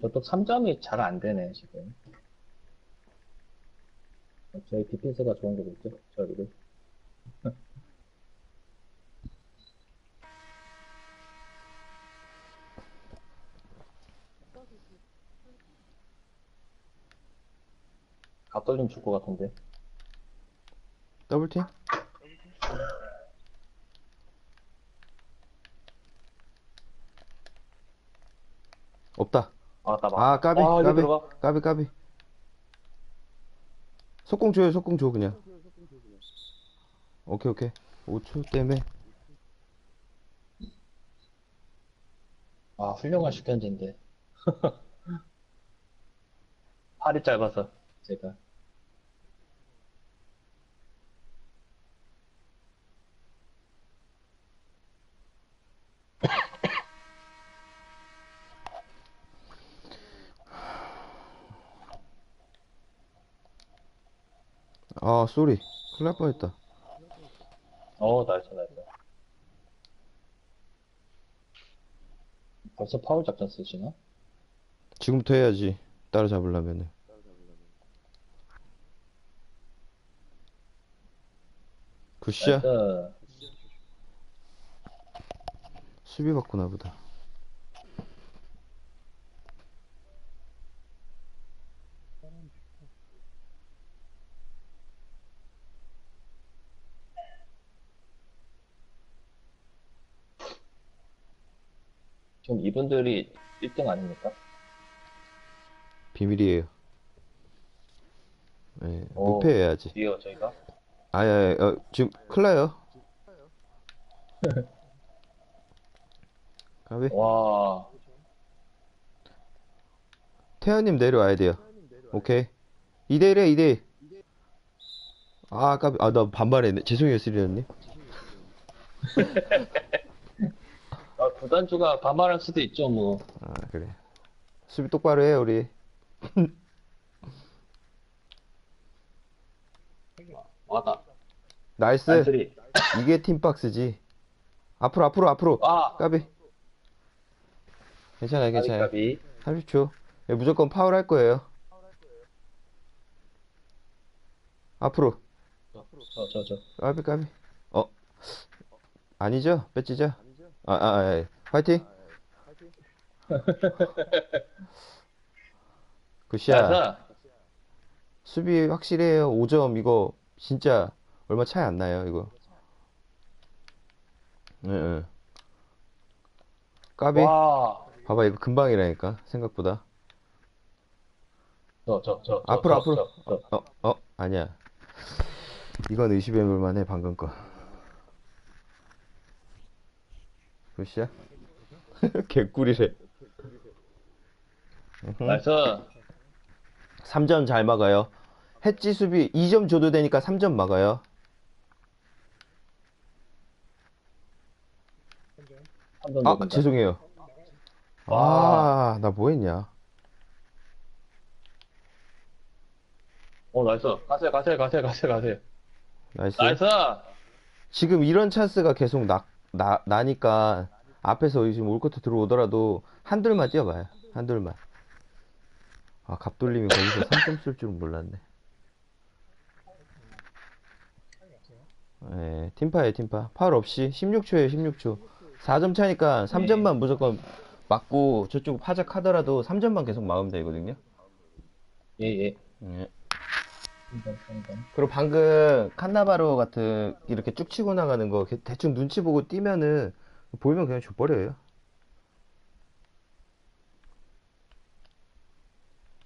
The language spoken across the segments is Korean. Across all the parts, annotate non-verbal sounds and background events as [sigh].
저또 3점이 잘 안 되네, 지금. 저희 디펜스가 좋은 거겠죠? 저기를. [laughs] 갑돌림 줄 것 같은데. 더블팀? 없다. 아, 나 막. 아, 까비, 아, 이거 까비, 들어가. 까비, 까비. 속공 줘요, 속공 줘, 그냥. 오케이, 오케이. 5초 때문에. 아, 훌륭한 슈견제인데. [laughs] 팔이 짧아서, 제가. 아, 쏘리. 큰일 날 뻔했다. 어, 나이스, 나이스. 벌써 파울 작전 쓰시나? 지금부터 해야지. 따라잡으려면은. 굿샷. 나이스. 수비 받구나 보다. 지금 이분들이 1등 아닙니까? 비밀이에요. 예, 오. 무패해야지. 뒤에요, 저희가? 아니, 아니, 어, 지금 큰일 나요. [laughs] 가비. 와, 태연님 내려와야 돼요. 오케이. 2대1에 2대1. 아, 까비. 아, 나 반말했네. 죄송해요, 스리언님. [laughs] 아, 구단주가 반말할 수도 있죠, 뭐. 아, 그래. 수비 똑바로 해, 우리. [laughs] 와다. 나이스. 나이스리. 이게 팀박스지. 앞으로, 앞으로, 앞으로. 아, 까비. 괜찮아요, 괜찮아요. 까비. 30초. 예, 무조건 파울 할 거예요. 앞으로. 저, 저, 저. 까비, 까비. 어. 아니죠? 뺏지죠? 아, 아, 아, 예. 화이팅! [laughs] 굿샷. 나이스. 수비 확실해요. 5점 이거 진짜 얼마 차이 안 나요, 이거. 예, 예. 까비. 와. 봐봐, 이거 금방이라니까, 생각보다. 저, 저, 저. 저, 앞으로, 저, 앞으로. 저, 저. 어, 어, 아니야. 이건 의심해볼 만해, 방금 거. 굿샷. [laughs] 개꿀이래. 나이스. 3점 잘 막아요. 해지 수비 2점 줘도 되니까 3점 막아요. 한번 아, 누른다. 죄송해요. 와. 아, 나 뭐 했냐. 오, 나이스. 가세요, 가세요, 가세요, 가세요, 가세요. 나이스. 나이스. 지금 이런 찬스가 계속 나, 나, 나니까 앞에서 지금 올커트 들어오더라도 한둘만 뛰어봐요. 한둘만. 아, 갑돌림이 거기서 3점 쓸 줄은 몰랐네. 예, 팀파에 팀파. 파울 없이 16초에 16초. 4점 차니까 3점만 무조건 맞고 저쪽 파작하더라도 3점만 계속 막으면 되거든요. 예, 예. 예. 한번, 한번. 그리고 방금 칸나바로 같은 이렇게 쭉 치고 나가는 거 개- 대충 눈치 보고 뛰면은 보이면 그냥 줘버려요.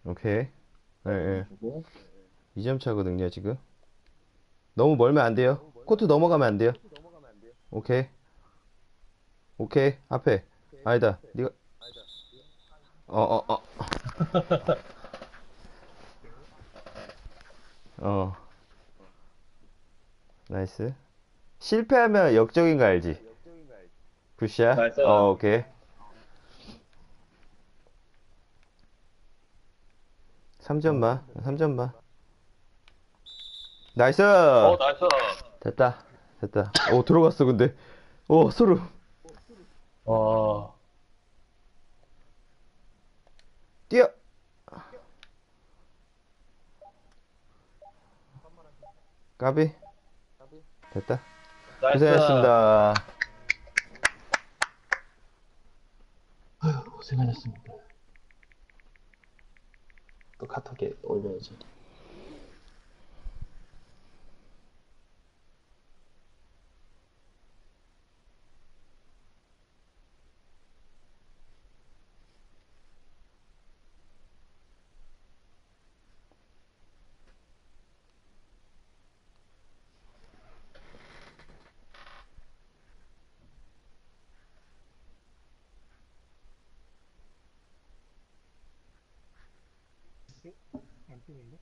오케이. 예, 예. 주고. 2점 차거든요, 지금. 너무 멀면 안 돼요. 코트 넘어가면 안 돼요. 오케이. 오케이. 앞에. 아니다. 네가 어, 어, 어. 어. [laughs] 나이스. 실패하면 역적인 거 알지? 굿샷. 나이스. 어, 오케이. 3점만. 3점만. 나이스! 오, 나이스. 됐다. 됐다. 오, 들어갔어, 근데. 오, 소름. 와. 뛰어! 까비? 됐다. 나이스. 고생하셨습니다. 고생하셨습니다. 또 카톡에 올려야지. 안 뜨는데?